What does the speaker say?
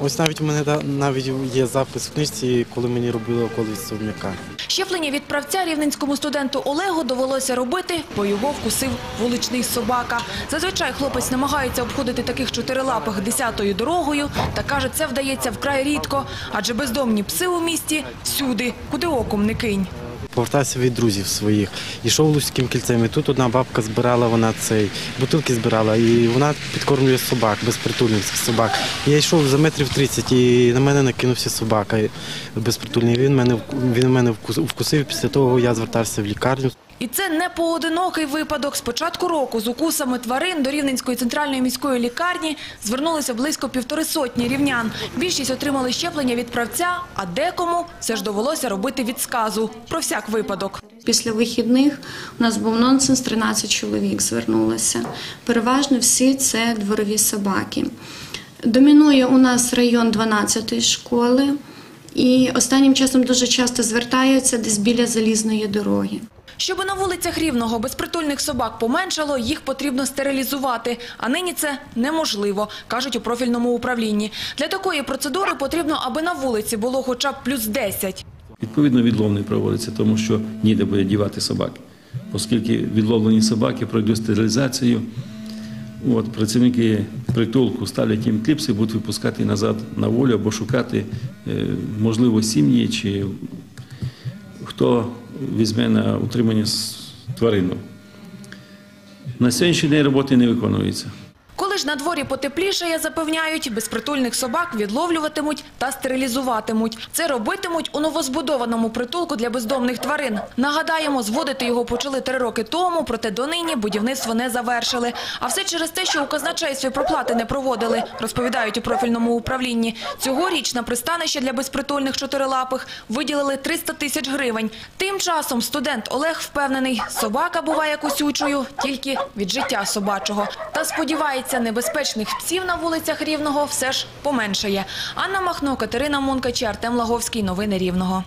Ось навіть у мене навіть є запис в книжці, коли мені робили околиць совняка. Щеплення від правця рівненському студенту Олегу довелося робити, бо його вкусив вуличний собака. Зазвичай хлопець намагається обходити таких чотирилапих десятою дорогою, та каже, це вдається вкрай рідко, адже бездомні пси у місті всюди, куди оком не кинь. Повертався від друзів своїх. Йшов Луцьким кільцем. І тут одна бабка збирала вона цей бутилки збирала, і вона підкормлює собак, безпритульних собак. Я йшов за метрів 30, і на мене накинувся собака безпритульний. Він мене він мене вкусив. Після того я звертався в лікарню. І це не поодинокий випадок. З початку року з укусами тварин до Рівненської центральної міської лікарні звернулися близько півтори сотні рівнян. Більшість отримали щеплення від правця, а декому все ж довелося робити від сказу. Про всяк випадок. Після вихідних у нас був нонсенс, 13 чоловік звернулося. Переважно всі це дворові собаки. Домінує у нас район 12-ї школи, і останнім часом дуже часто звертаються десь біля залізної дороги. Щоби на вулицях Рівного безпритульних собак поменшало, їх потрібно стерилізувати. А нині це неможливо, кажуть у профільному управлінні. Для такої процедури потрібно, аби на вулиці було хоча б плюс 10. Відповідно, відлов не проводиться, тому що ніде буде дівати собаки. Оскільки відловлені собаки пройдуть стерилізацію, от, працівники притулку ставлять їм кліпси, будуть випускати назад на волю або шукати, е, можливо, сім'ї чи хто візьме на утримання тварину. На сьогоднішній день роботи не виконується. Коли ж на дворі потеплішає, запевняють, безпритульних собак відловлюватимуть та стерилізуватимуть. Це робитимуть у новозбудованому притулку для бездомних тварин. Нагадаємо, зводити його почали три роки тому, проте донині будівництво не завершили. А все через те, що у казначействі проплати не проводили, розповідають у профільному управлінні. Цьогоріч на пристанище для безпритульних чотирилапих виділили 300 тисяч гривень. Тим часом студент Олег впевнений, собака буває косючою тільки від життя собачого. Та сподівається, небезпечних псів на вулицях Рівного все ж поменшає. Анна Махно, Катерина Мункач, Артем Лаговський. Новини Рівного.